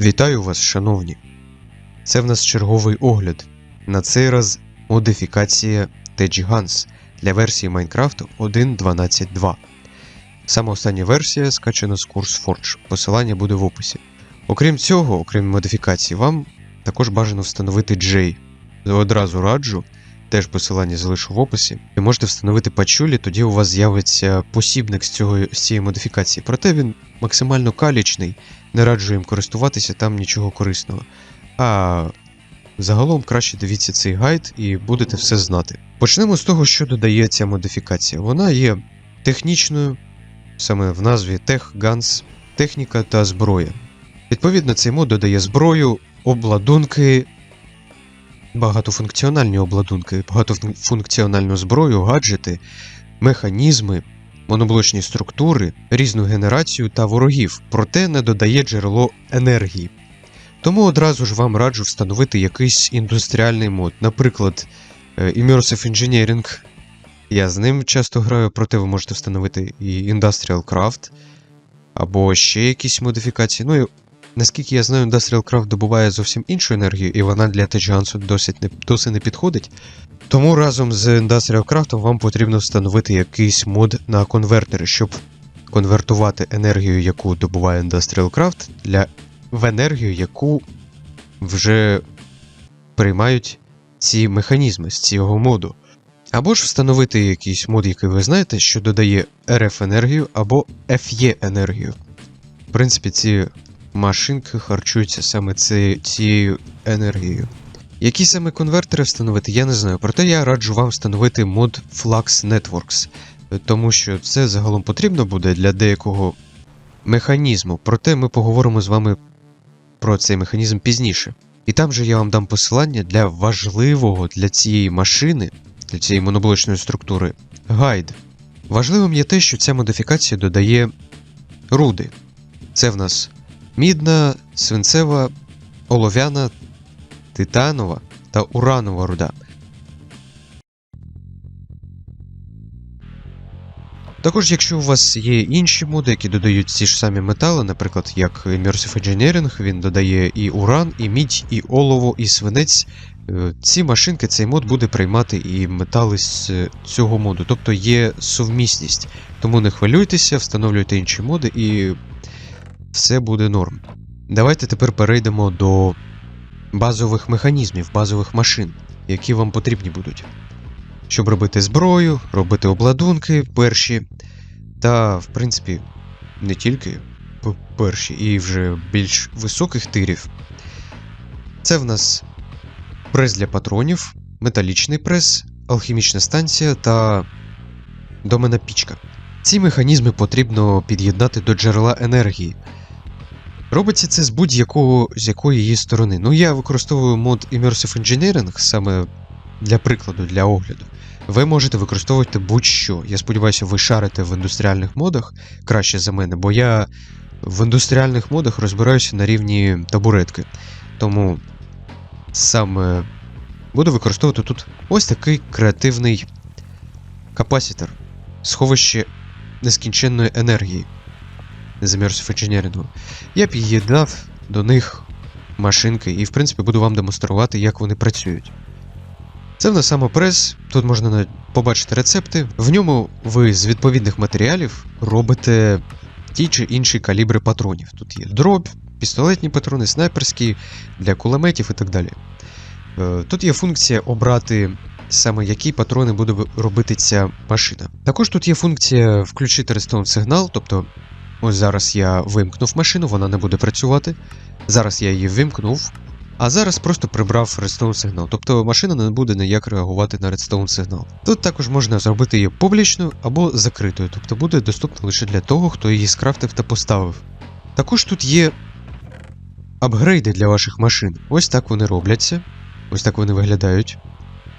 Вітаю вас, шановні. Це в нас черговий огляд. На цей раз модифікація Tedgy Guns для версії Minecraft 1.12.2. Саме остання версія скачана з курс Forge. Посилання буде в описі. Окрім цього, окрім модифікації, вам також бажано встановити J. Одразу раджу, теж посилання залишу в описі. Ви можете встановити пачулі, тоді у вас з'явиться посібник з, цього, з цієї модифікації. Проте він максимально калічний, не раджу їм користуватися, там нічого корисного. А загалом краще дивіться цей гайд і будете все знати. Почнемо з того, що додає ця модифікація. Вона є технічною, саме в назві Tech Guns, техніка та зброя. Відповідно, цей мод додає зброю, обладунки, багатофункціональні обладунки, багатофункціональну зброю, гаджети, механізми, моноблочні структури, різну генерацію та ворогів, проте не додає джерело енергії. Тому одразу ж вам раджу встановити якийсь індустріальний мод, наприклад, е, Immersive Engineering. Я з ним часто граю, проте ви можете встановити і Industrial Craft, або ще якісь модифікації. Ну наскільки я знаю, Industrial Craft добуває зовсім іншу енергію, і вона для Теджансу досить не, досить не підходить. Тому разом з Industrial Craft вам потрібно встановити якийсь мод на конвертери, щоб конвертувати енергію, яку добуває Industrial Craft, для в енергію, яку вже приймають ці механізми з цього моду. Або ж встановити якийсь мод, який ви знаєте, що додає RF енергію або FE енергію. В принципі, ці машинки харчуються саме ці, цією енергією. Які саме конвертери встановити, я не знаю, проте я раджу вам встановити мод Flux Networks, тому що це загалом потрібно буде для деякого механізму, проте ми поговоримо з вами про цей механізм пізніше. І там же я вам дам посилання для важливого для цієї машини, для цієї моноблочної структури гайд. Важливим є те, що ця модифікація додає руди. Це в нас мідна, свинцева, олов'яна, титанова та уранова руда. Також, якщо у вас є інші моди, які додають ці ж самі метали, наприклад, як Immersive Engineering, він додає і уран, і мідь, і олово, і свинець. е, Ці машинки, цей мод буде приймати і метали з цього моду, тобто є сувмісність. Тому не хвилюйтеся, встановлюйте інші моди і все буде норм. Давайте тепер перейдемо до базових механізмів, базових машин, які вам потрібні будуть щоб робити зброю, робити обладунки перші, та, в принципі, не тільки перші, і вже більш високих тирів. Це в нас прес для патронів, металічний прес, алхімічна станція та домена пічка. Ці механізми потрібно під'єднати до джерела енергії. Робиться це з будь-якого з якої її сторони. Ну, я використовую мод Immersive Engineering саме для прикладу, для огляду. Ви можете використовувати будь-що. Я сподіваюся, ви шарите в індустріальних модах краще за мене, бо я в індустріальних модах розбираюся на рівні табуретки. Тому саме буду використовувати тут ось такий креативний капасітор, сховище нескінченної енергії з Immersive Engineering. Я під'єднав до них машинки і, в принципі, буду вам демонструвати, як вони працюють. Це в нас самопрес, тут можна побачити рецепти. В ньому ви з відповідних матеріалів робите ті чи інші калібри патронів. Тут є дроб, пістолетні патрони, снайперські для кулеметів і так далі. Е, Тут є функція обрати саме які патрони буде робити ця машина. Також тут є функція включити редстоун сигнал, тобто ось зараз я вимкнув машину, вона не буде працювати. Зараз я її вимкнув, а зараз просто прибрав редстоун сигнал, тобто машина не буде ніяк реагувати на редстоун сигнал. Тут також можна зробити її публічною або закритою, тобто буде доступна лише для того, хто її скрафтив та поставив. Також тут є апгрейди для ваших машин. Ось так вони робляться, ось так вони виглядають.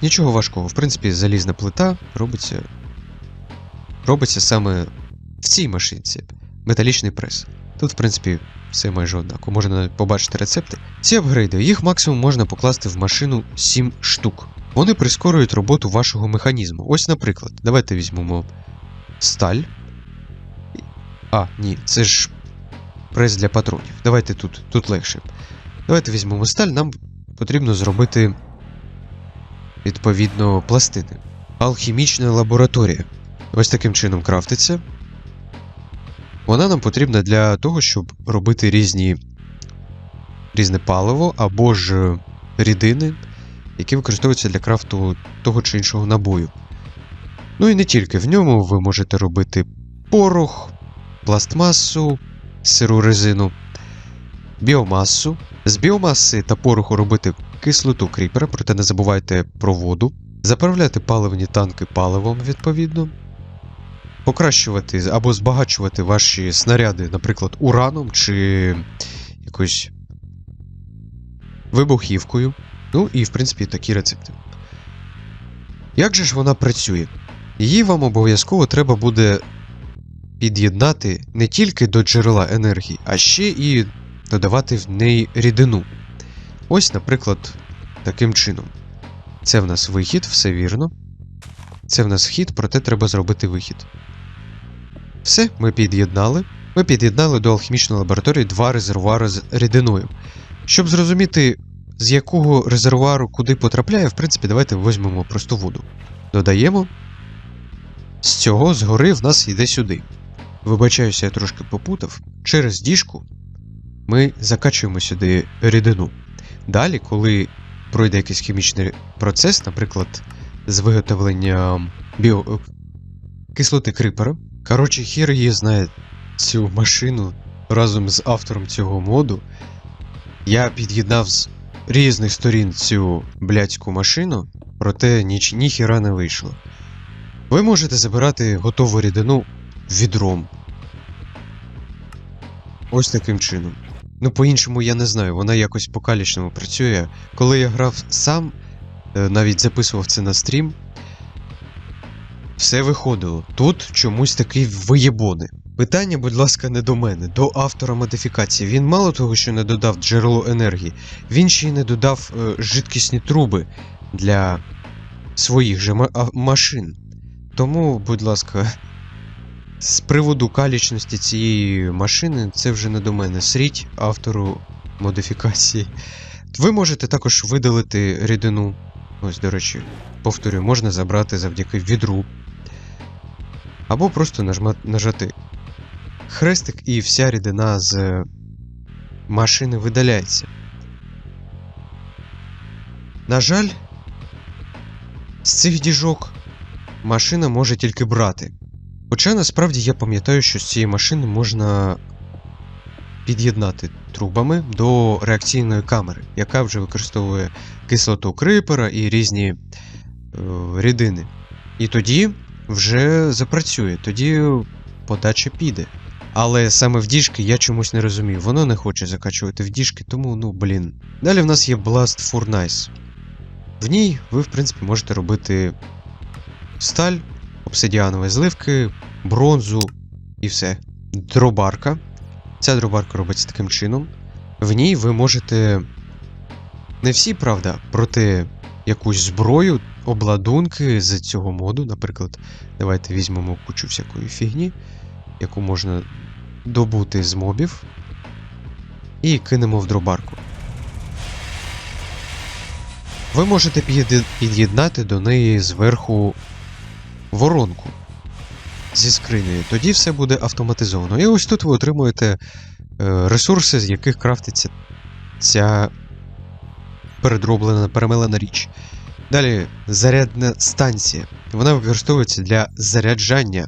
Нічого важкого, в принципі, залізна плита робиться. Робиться саме в цій машинці. Металічний прес. Тут, в принципі, все майже однаково. Можна побачити рецепти. Ці апгрейди, їх максимум можна покласти в машину 7 штук. Вони прискорюють роботу вашого механізму. Ось, наприклад, давайте візьмемо сталь. А, ні, це ж прес для патронів. Давайте тут, тут легше. Давайте візьмемо сталь, нам потрібно зробити відповідно пластини. Алхімічна лабораторія. Ось таким чином крафтиться. Вона нам потрібна для того, щоб робити різні різне паливо або ж е, рідини, які використовуються для крафту того чи іншого набою. Ну і не тільки в ньому ви можете робити порох, пластмасу, сиру резину, біомасу. З біомаси та пороху робити кислоту кріпера, проте не забувайте про воду, заправляти паливні танки паливом відповідно, покращувати або збагачувати ваші снаряди, наприклад, ураном чи якоюсь вибухівкою. Ну і в принципі такі рецепти. Як же ж вона працює? Її вам обов'язково треба буде під'єднати не тільки до джерела енергії, а ще і додавати в неї рідину. Ось, наприклад, таким чином. Це в нас вихід, все вірно. Це в нас вхід, проте треба зробити вихід. Все, ми під'єднали. Ми під'єднали до алхімічної лабораторії два резервуари з рідиною. Щоб зрозуміти, з якого резервуару куди потрапляє, в принципі, давайте візьмемо просту воду. Додаємо. З цього згори в нас йде сюди. Вибачаюся, я трошки попутав. Через діжку ми закачуємо сюди рідину. Далі, коли пройде якийсь хімічний процес, наприклад, з виготовленням біо... кислоти крипера. Коротше, хір її знає цю машину разом з автором цього моду. Я під'єднав з різних сторін цю блядську машину, проте ніч ніхіра не вийшло. Ви можете забирати готову рідину відром. Ось таким чином. Ну, по-іншому я не знаю, вона якось по-калічному працює. Коли я грав сам, е, навіть записував це на стрім, все виходило. Тут чомусь такі виєбони. Питання, будь ласка, не до мене, до автора модифікації. Він мало того, що не додав джерело енергії, він ще й не додав е, жидкісні труби для своїх же ма- машин. Тому, будь ласка, з приводу калічності цієї машини, це вже не до мене. Сріть автору модифікації. Ви можете також видалити рідину. Ось, до речі, повторюю, можна забрати завдяки відру. Або просто нажати хрестик, і вся рідина з е, машини видаляється. На жаль, з цих діжок машина може тільки брати. Хоча насправді я пам'ятаю, що з цієї машини можна під'єднати трубами до реакційної камери, яка вже використовує кислоту крипера і різні е, рідини. І тоді вже запрацює, тоді подача піде. Але саме в діжки я чомусь не розумію, воно не хоче закачувати в діжки, тому ну блін. Далі в нас є Blast Furnace. В ній ви, в принципі, можете робити сталь, обсидіанові зливки, бронзу і все. Дробарка. Ця дробарка робиться таким чином. В ній ви можете. Не всі, правда, проте якусь зброю, обладунки з цього моду. Наприклад, давайте візьмемо кучу всякої фігні, яку можна добути з мобів. І кинемо в дробарку. Ви можете під'єднати до неї зверху воронку зі скринею. Тоді все буде автоматизовано. І ось тут ви отримуєте е, ресурси, з яких крафтиться ця передроблена, перемелена річ. Далі зарядна станція. Вона використовується для заряджання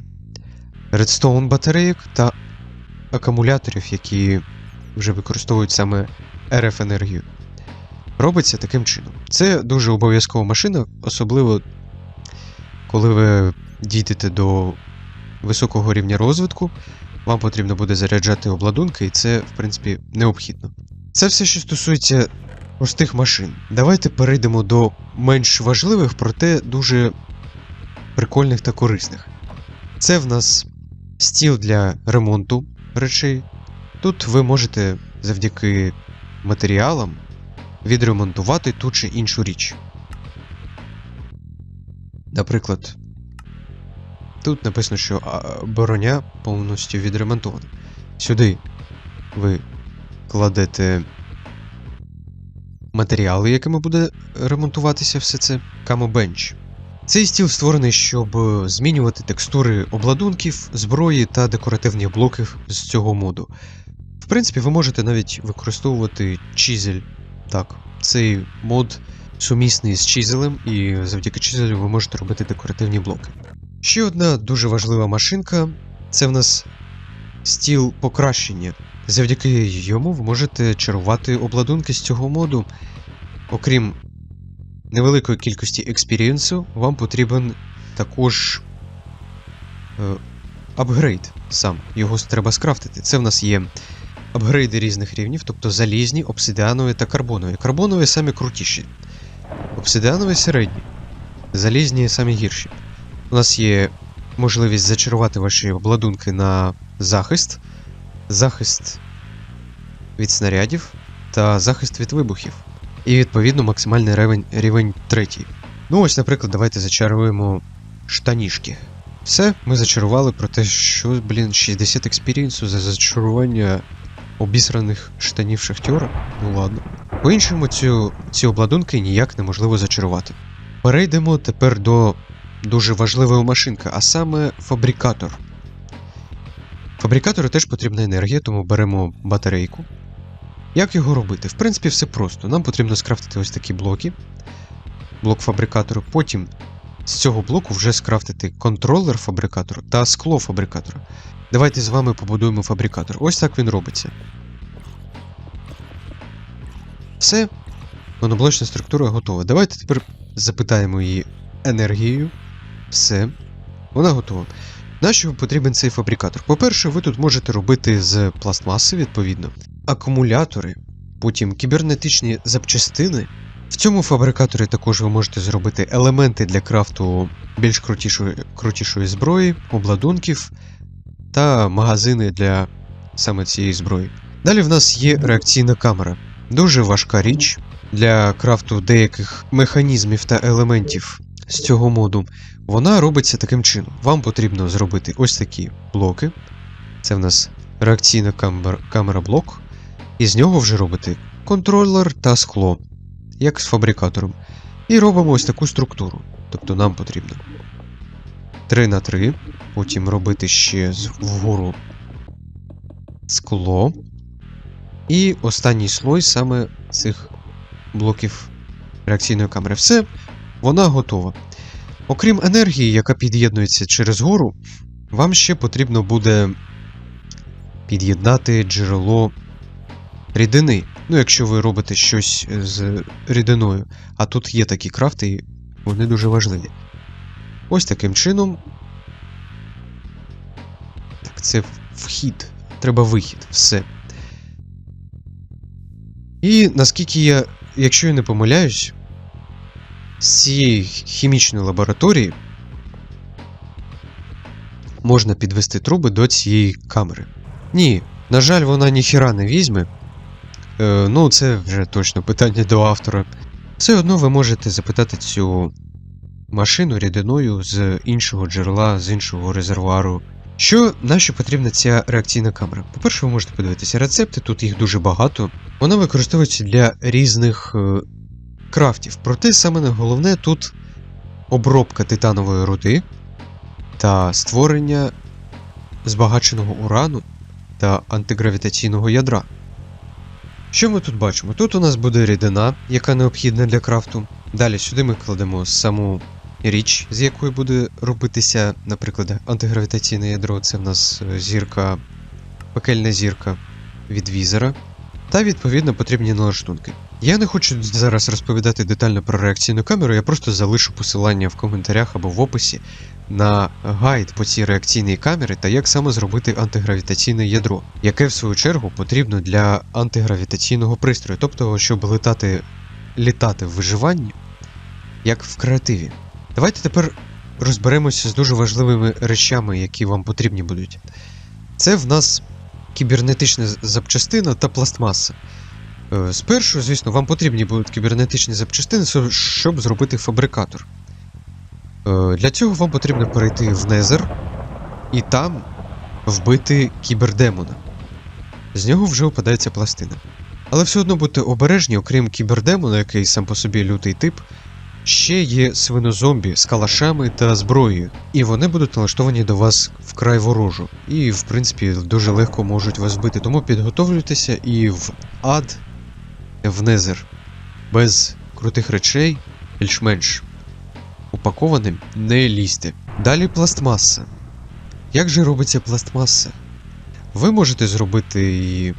редстоун батарейок та акумуляторів, які вже використовують саме RF енергію. Робиться таким чином. Це дуже обов'язкова машина, особливо коли ви дійдете до високого рівня розвитку, вам потрібно буде заряджати обладунки, і це, в принципі, необхідно. Це все, що стосується простих машин. Давайте перейдемо до менш важливих, проте дуже прикольних та корисних. Це в нас стіл для ремонту речей. Тут ви можете завдяки матеріалам відремонтувати ту чи іншу річ. Наприклад, тут написано, що броня повністю відремонтована. Сюди ви кладете матеріали, якими буде ремонтуватися все це. Bench. Цей стіл створений, щоб змінювати текстури обладунків, зброї та декоративні блоки з цього моду. В принципі, ви можете навіть використовувати чизель. Так, цей мод сумісний з чизелем, і завдяки чизелю ви можете робити декоративні блоки. Ще одна дуже важлива машинка це в нас стіл покращення. Завдяки йому ви можете чарувати обладунки з цього моду. Окрім невеликої кількості експірієнсу, вам потрібен також е, апгрейд сам. Його треба скрафтити. Це в нас є апгрейди різних рівнів, тобто залізні, обсидіанові та карбонові. Карбонові самі крутіші. Обсидіанові середні. Залізні самі гірші. У нас є можливість зачарувати ваші обладунки на захист, захист від снарядів та захист від вибухів. І відповідно максимальний рівень, рівень третій. Ну ось, наприклад, давайте зачаруємо штанішки. Все, ми зачарували про те, що, блін, 60 експірієнсу за зачарування обісраних штанів шахтера. Ну ладно. По-іншому цю, ці обладунки ніяк неможливо зачарувати. Перейдемо тепер до дуже важливої машинки, а саме фабрикатор. Фабрикатору теж потрібна енергія, тому беремо батарейку. Як його робити? В принципі, все просто. Нам потрібно скрафтити ось такі блоки. Блок фабрикатору. Потім з цього блоку вже скрафтити контролер фабрикатору та скло фабрикатора. Давайте з вами побудуємо фабрикатор. Ось так він робиться. Все. Моноблочна структура готова. Давайте тепер запитаємо її енергією. Все. Вона готова. Нащо потрібен цей фабрикатор? По-перше, ви тут можете робити з пластмаси, відповідно, акумулятори, потім кібернетичні запчастини. В цьому фабрикаторі також ви можете зробити елементи для крафту більш крутішої, крутішої зброї, обладунків та магазини для саме цієї зброї. Далі в нас є реакційна камера. Дуже важка річ для крафту деяких механізмів та елементів з цього моду. Вона робиться таким чином. Вам потрібно зробити ось такі блоки. Це в нас реакційна камера, камера блок. І з нього вже робити контролер та скло, як з фабрикатором. І робимо ось таку структуру. Тобто нам потрібно 3 на 3, потім робити ще вгору скло. І останній слой саме цих блоків реакційної камери. Все, вона готова. Окрім енергії, яка під'єднується через гору, вам ще потрібно буде під'єднати джерело рідини. Ну, якщо ви робите щось з рідиною. А тут є такі крафти, і вони дуже важливі. Ось таким чином. Так, це вхід. Треба вихід. Все. І наскільки я, якщо я не помиляюсь, з цієї хімічної лабораторії можна підвести труби до цієї камери. Ні, на жаль, вона ніхіра не візьме. Е, ну, це вже точно питання до автора. Все одно ви можете запитати цю машину рідиною з іншого джерела, з іншого резервуару. Що на що потрібна ця реакційна камера? По-перше, ви можете подивитися рецепти, тут їх дуже багато. Вона використовується для різних е, крафтів. Проте саме головне тут обробка титанової руди та створення збагаченого урану та антигравітаційного ядра. Що ми тут бачимо? Тут у нас буде рідина, яка необхідна для крафту. Далі сюди ми кладемо саму річ, з якої буде робитися, наприклад, антигравітаційне ядро. Це в нас е, зірка, пекельна зірка від візера. Та відповідно потрібні налаштунки. Я не хочу зараз розповідати детально про реакційну камеру, я просто залишу посилання в коментарях або в описі на гайд по цій реакційній камері та як саме зробити антигравітаційне ядро, яке в свою чергу потрібно для антигравітаційного пристрою, тобто щоб літати, літати в виживанні, як в креативі. Давайте тепер розберемося з дуже важливими речами, які вам потрібні будуть. Це в нас кібернетична запчастина та пластмаса. Е, Спершу, звісно, вам потрібні будуть кібернетичні запчастини, щоб зробити фабрикатор. Е, Для цього вам потрібно перейти в Незер і там вбити кібердемона. з нього вже опадається пластина. Але все одно будьте обережні, окрім кібердемона, який сам по собі лютий тип, ще є свинозомбі з калашами та зброєю, і вони будуть налаштовані до вас вкрай ворожу. І, в принципі, дуже легко можуть вас вбити. Тому підготовлюйтеся і в ад, в незер, без крутих речей, більш-менш упакованим, не лізьте. Далі пластмаса. Як же робиться пластмаса? Ви можете зробити її,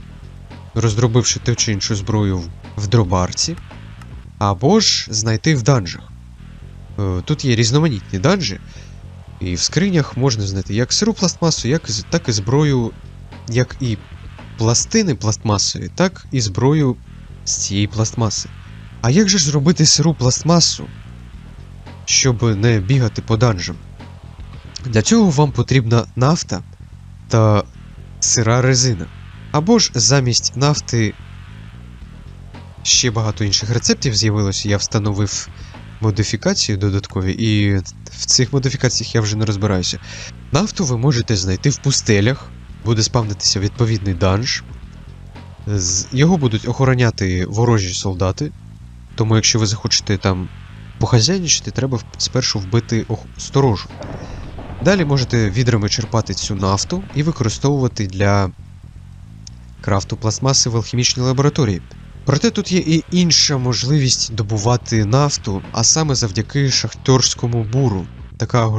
роздробивши ту чи іншу зброю в- дробарці, або ж знайти в данжах. Е, Тут є різноманітні данжі, і в скринях можна знайти як сиру пластмасу, як, так і зброю, як і пластини пластмасові, так і зброю з цієї пластмаси. А як же ж зробити сиру пластмасу, щоб не бігати по данжам? Для цього вам потрібна нафта та сира резина. Або ж замість нафти ще багато інших рецептів з'явилося. Я встановив модифікації додаткові, і в цих модифікаціях я вже не розбираюся. Нафту ви можете знайти в пустелях, буде спавнитися відповідний данж. Його будуть охороняти ворожі солдати. Тому якщо ви захочете там похазяйничати, треба спершу вбити сторожу. Далі можете відрами черпати цю нафту і використовувати для крафту пластмаси в алхімічній лабораторії. Проте тут є і інша можливість добувати нафту, а саме завдяки шахтерському буру. Така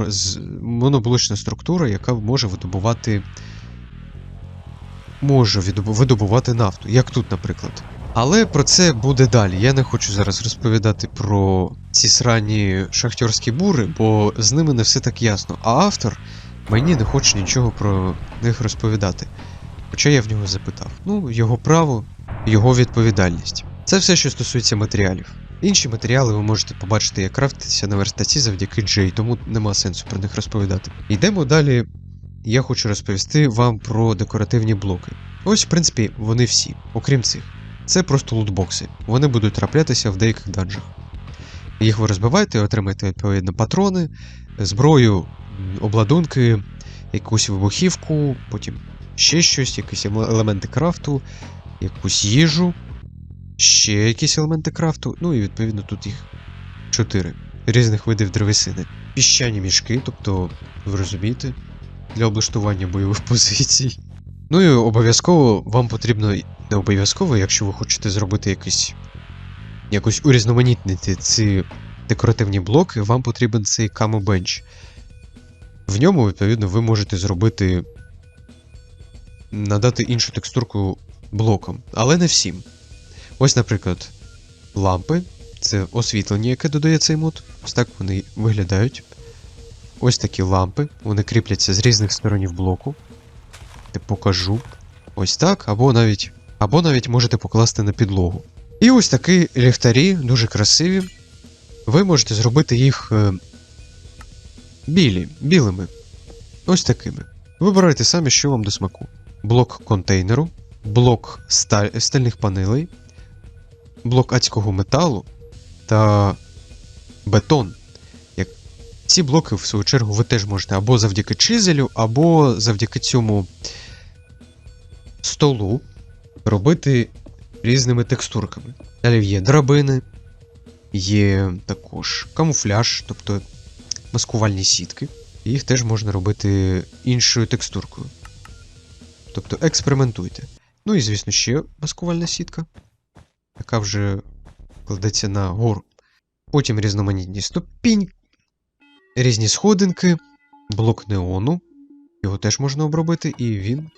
моноблочна структура, яка може видобувати. Може видобувати нафту, як тут, наприклад. Але про це буде далі. Я не хочу зараз розповідати про ці срані шахтерські бури, бо з ними не все так ясно. А автор мені не хоче нічого про них розповідати. Хоча я в нього запитав. Ну, його право, його відповідальність. Це все, що стосується матеріалів. Інші матеріали ви можете побачити, як крафтитися на верстаці завдяки Джей, тому нема сенсу про них розповідати. Йдемо далі. Я хочу розповісти вам про декоративні блоки. Ось, в принципі, вони всі, окрім цих. Це просто лутбокси. Вони будуть траплятися в деяких данжах. Їх ви розбиваєте, отримаєте відповідно патрони, зброю, обладунки, якусь вибухівку, потім ще щось, якісь елементи крафту, якусь їжу, ще якісь елементи крафту, ну і відповідно тут їх чотири різних видів древесини. Піщані мішки, тобто, ви розумієте, для облаштування бойових позицій. Ну і обов'язково вам потрібно, не обов'язково, якщо ви хочете зробити якийсь якось урізноманітнити ці декоративні блоки, вам потрібен цей Bench. В ньому, відповідно, ви можете зробити. надати іншу текстурку блокам, але не всім. Ось, наприклад, лампи це освітлення, яке додає цей мод. Ось так вони виглядають. Ось такі лампи, вони кріпляться з різних сторонів блоку. Я покажу. Ось так, або навіть, або навіть можете покласти на підлогу. І ось такі ліхтарі, дуже красиві. Ви можете зробити їх е, білі, білими. Ось такими. Вибирайте самі, що вам до смаку. Блок контейнеру, блок сталь, стальних панелей, блок адського металу та бетон. Ці блоки, в свою чергу, ви теж можете або завдяки чизелю, або завдяки цьому столу робити різними текстурками. Далі є драбини, є також камуфляж, тобто маскувальні сітки. Їх теж можна робити іншою текстуркою. Тобто експериментуйте. Ну і, звісно, ще маскувальна сітка, яка вже кладеться на гору. Потім різноманітні ступінь, різні сходинки, блок неону. Його теж можна обробити, і він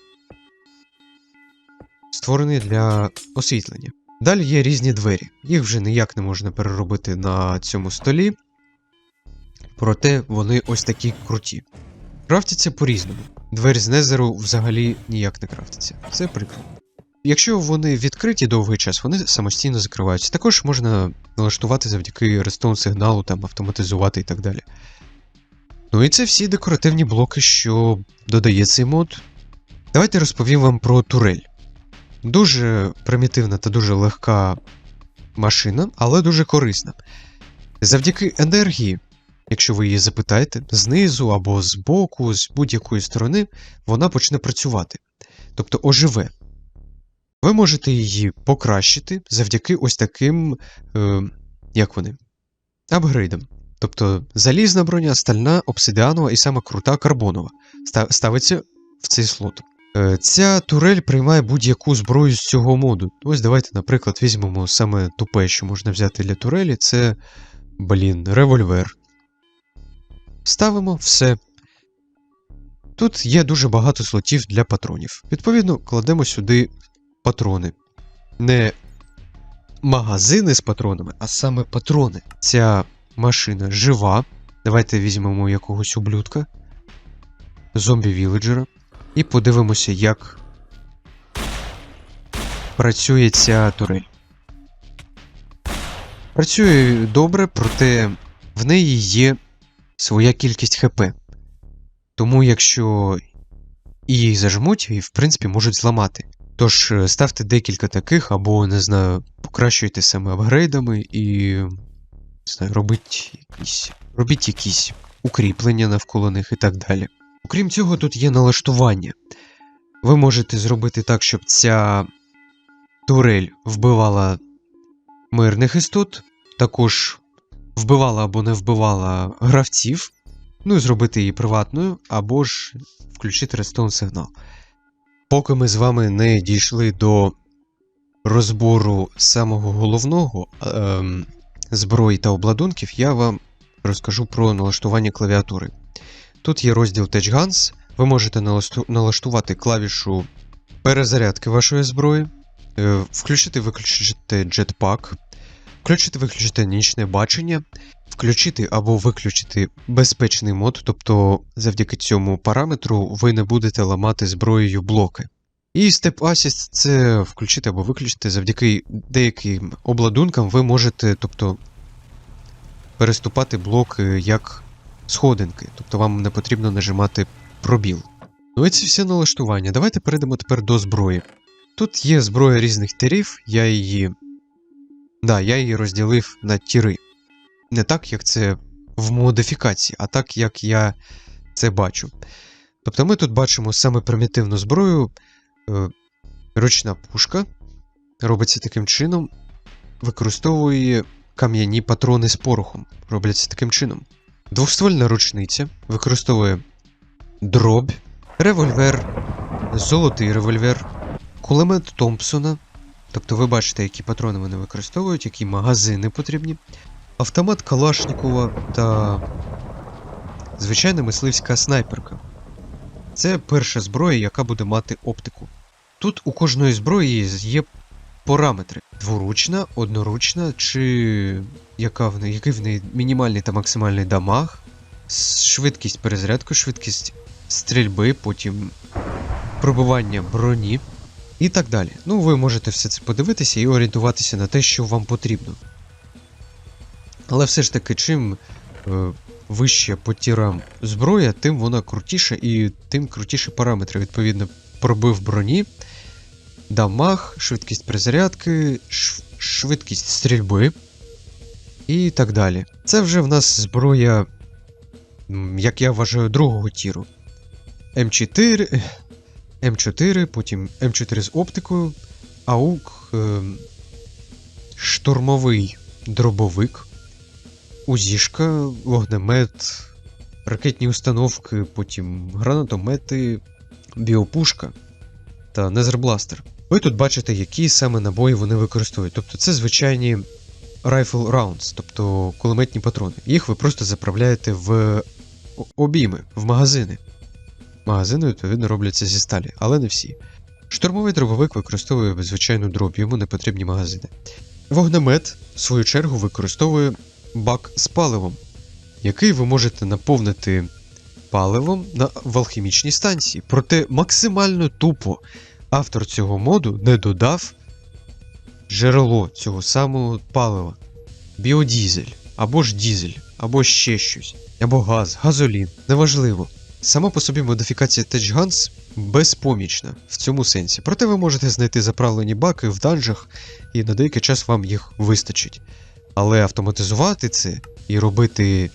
створений для освітлення. Далі є різні двері. Їх вже ніяк не можна переробити на цьому столі. Проте вони ось такі круті. Крафтяться по-різному. Двері з Незеру взагалі ніяк не крафтяться. Це прикро. Якщо вони відкриті довгий час, вони самостійно закриваються. Також можна налаштувати завдяки редстоун сигналу, там автоматизувати і так далі. Ну і це всі декоративні блоки, що додає цей мод. Давайте розповім вам про турель. Дуже примітивна та дуже легка машина, але дуже корисна. Завдяки енергії, якщо ви її запитаєте, знизу або збоку, з будь-якої сторони, вона почне працювати. Тобто оживе. ви можете її покращити завдяки ось таким, е, як вони, апгрейдам. Тобто залізна броня, стальна, обсидіанова і саме крута карбонова ставиться в цей слот. Е, Ця турель приймає будь-яку зброю з цього моду. Ось давайте, наприклад, візьмемо саме тупе, що можна взяти для турелі, це, блін, револьвер. Ставимо все. Тут є дуже багато слотів для патронів. Відповідно, кладемо сюди патрони. Не магазини з патронами, а саме патрони. Ця машина жива. Давайте візьмемо якогось ублюдка. Зомбі-віледжера. І подивимося, як працює ця турель. Працює добре, проте в неї є своя кількість ХП. Тому якщо її зажмуть, її в принципі можуть зламати. Тож е, ставте декілька таких, або, не знаю, покращуйте саме апгрейдами і. Знаю, робіть якісь, робіть якісь укріплення навколо них і так далі. Окрім цього, тут є налаштування. Ви можете зробити так, щоб ця турель вбивала мирних істот, також вбивала або не вбивала гравців, ну і зробити її приватною, або ж включити редстоун сигнал. Поки ми з вами не дійшли до розбору самого головного ем, зброї та обладунків, я вам розкажу про налаштування клавіатури. Тут є розділ Touch Guns, ви можете налаштувати клавішу перезарядки вашої зброї, е, включити виключити jetpack, включити виключити нічне бачення, включити або виключити безпечний мод, тобто завдяки цьому параметру ви не будете ламати зброєю блоки. І Step Assist це включити або виключити завдяки деяким обладункам ви можете, тобто, переступати блоки як сходинки, тобто вам не потрібно нажимати пробіл. Ну і це всі налаштування. Давайте перейдемо тепер до зброї. Тут є зброя різних тирів, я її. Да, я її розділив на тіри. Не так, як це в модифікації, а так, як я це бачу. Тобто ми тут бачимо саме примітивну зброю, е, ручна пушка. Робиться таким чином, використовує кам'яні патрони з порохом. Робляться таким чином. Двохствольна ручниця використовує дробь, револьвер, золотий револьвер, кулемет Томпсона. Тобто ви бачите, які патрони вони використовують, які магазини потрібні, автомат Калашнікова та звичайна мисливська снайперка. Це перша зброя, яка буде мати оптику. Тут у кожної зброї є параметри: дворучна, одноручна, чи яка в неї, який в неї мінімальний та максимальний дамаг, швидкість перезарядки, швидкість стрільби, потім пробивання броні і так далі. Ну, ви можете все це подивитися і орієнтуватися на те, що вам потрібно. Але все ж таки, чим е, вище по тірам зброя, тим вона крутіша і тим крутіші параметри. Відповідно, пробив броні, дамаг, швидкість перезарядки, ш- швидкість стрільби і так далі. Це вже в нас зброя, як я вважаю, другого тіру. М4, М4, потім М4 з оптикою, АУК, е, штурмовий дробовик, УЗІшка, вогнемет, ракетні установки, потім гранатомети, біопушка та незербластер. Ви тут бачите, які саме набої вони використовують. Тобто це звичайні rifle rounds, тобто кулеметні патрони. Їх ви просто заправляєте в обійми, в магазини. Магазини, відповідно, робляться зі сталі, але не всі. Штурмовий дробовик використовує звичайну дробь, йому не потрібні магазини. Вогнемет, в свою чергу, використовує бак з паливом, який ви можете наповнити паливом на в алхімічній станції. Проте максимально тупо автор цього моду не додав джерело цього самого палива. Біодізель, або ж дізель, або ще щось, або газ, газолін, неважливо. Сама по собі модифікація Touch Guns безпомічна в цьому сенсі. Проте ви можете знайти заправлені баки в данжах, і на деякий час вам їх вистачить. Але автоматизувати це і робити,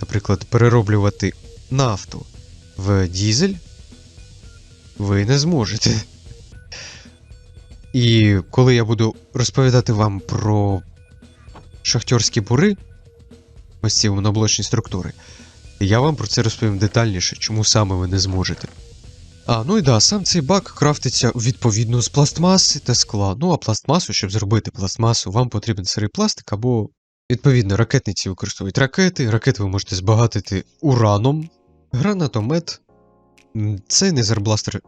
наприклад, перероблювати нафту в дізель ви не зможете. І коли я буду розповідати вам про шахтьорські бури, ось ці моноблочні структури, я вам про це розповім детальніше, чому саме ви не зможете. А, ну і да, сам цей бак крафтиться відповідно з пластмаси та скла. Ну а пластмасу, щоб зробити пластмасу, вам потрібен сирий пластик або, відповідно, ракетниці використовують ракети. Ракети ви можете збагатити ураном, гранатомет. М, Цей незербластер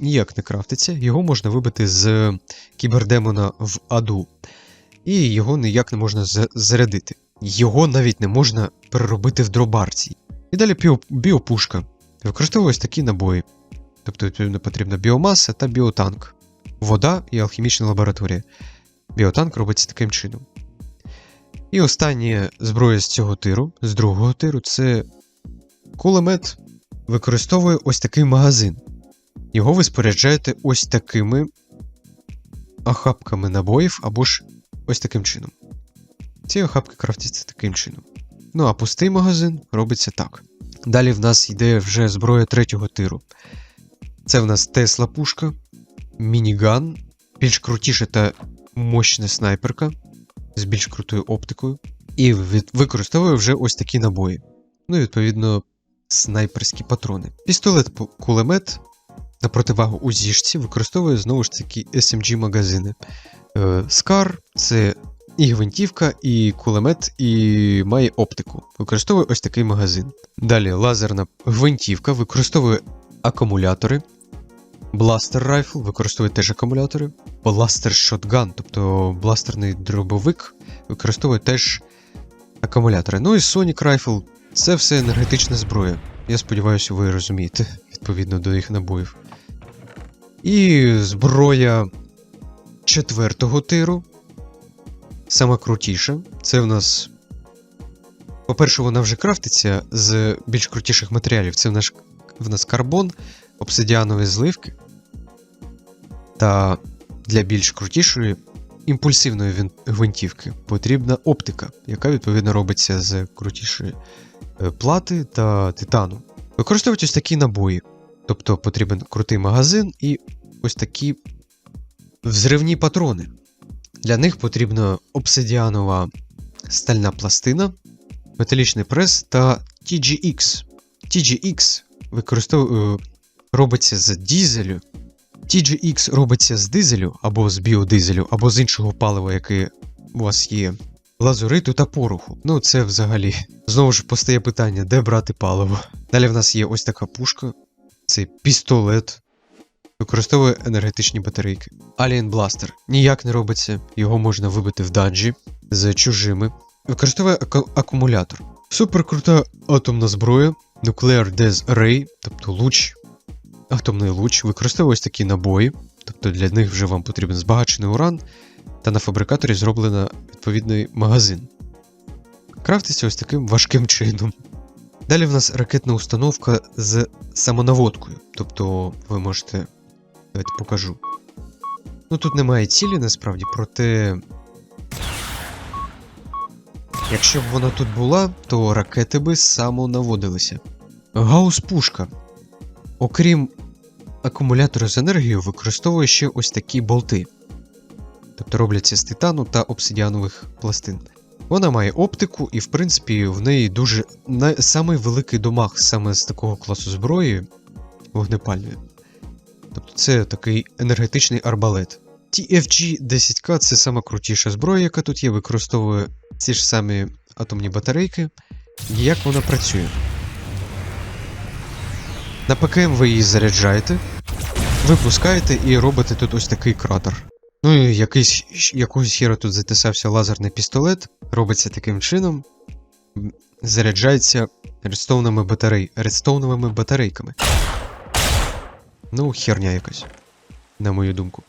ніяк не крафтиться, його можна вибити з кібердемона в аду, і його ніяк не можна зарядити. Його навіть не можна переробити в дробарці. І далі біо- біопушка. Використовую ось такі набої. Тобто, відповідно, потрібна біомаса та біотанк. Вода і алхімічна лабораторія. Біотанк робиться таким чином. І остання зброя з цього тиру, з другого тиру, це кулемет використовує ось такий магазин. Його ви споряджаєте ось такими охапками набоїв або ж ось таким чином. Ці охапки крафтяться таким чином. Ну а пустий магазин робиться так. Далі в нас йде вже зброя третього тиру. Це в нас Тесла пушка, мініган, більш крутіша та мощна снайперка з більш крутою оптикою. І використовує вже ось такі набої. Ну відповідно снайперські патрони. Пістолет кулемет на противагу узішці використовує знову ж таки SMG магазини. Е, Скар це і гвинтівка, і кулемет, і має оптику. Використовує ось такий магазин. Далі лазерна гвинтівка використовує акумулятори. Бластер райфл використовує теж акумулятори. Бластер шотган, тобто бластерний дробовик, використовує теж акумулятори. Ну і Sonic Rifle це все енергетична зброя. Я сподіваюся, ви розумієте відповідно до їх набоїв. І зброя четвертого тиру. Сама крутіша. Це в нас. По-перше, вона вже крафтиться з більш крутіших матеріалів. Це в нас, в нас карбон, обсидіанові зливки. Та для більш крутішої імпульсивної гвинтівки потрібна оптика, яка відповідно робиться з крутішої плати та титану. Використовують ось такі набої. Тобто потрібен крутий магазин і ось такі взривні патрони. Для них потрібна обсидіанова стальна пластина, металічний прес та TGX. TGX використовує, е, робиться з дізелю. TGX робиться з дизелю або з біодизелю, або з іншого палива, яке у вас є. Лазуриту та пороху. Ну, це взагалі. Знову ж постає питання, де брати паливо. Далі в нас є ось така пушка. Це пістолет. Використовує енергетичні батарейки. Alien Blaster ніяк не робиться, його можна вибити в данжі з чужими. Використовує аку- акумулятор. Суперкрута атомна зброя, Nuclear Death Ray, тобто луч, атомний луч, використовує ось такі набої, тобто для них вже вам потрібен збагачений уран, та на фабрикаторі зроблено відповідний магазин. Крафтиться ось таким важким чином. Далі в нас ракетна установка з самонаводкою. Тобто ви можете. Давайте покажу. Ну тут немає цілі насправді, проте. Якщо б вона тут була, то ракети би самонаводилися. Гаус-пушка. Окрім акумулятора з енергією, використовує ще ось такі болти. Тобто робляться з титану та обсидіанових пластин. Вона має оптику, і в принципі в неї дуже на... самий великий домаг саме з такого класу зброї вогнепальної. Тобто це такий енергетичний арбалет. TFG 10K це сама крутіша зброя, яка тут є, використовує ці ж самі атомні батарейки. І як вона працює? На ПКМ ви її заряджаєте, випускаєте і робите тут ось такий кратер. Ну і якийсь, якогось хіра тут затисався лазерний пістолет, робиться таким чином, заряджається редстоунами батарей, редстоуновими батарейками. Ну, херня якась, на мою думку.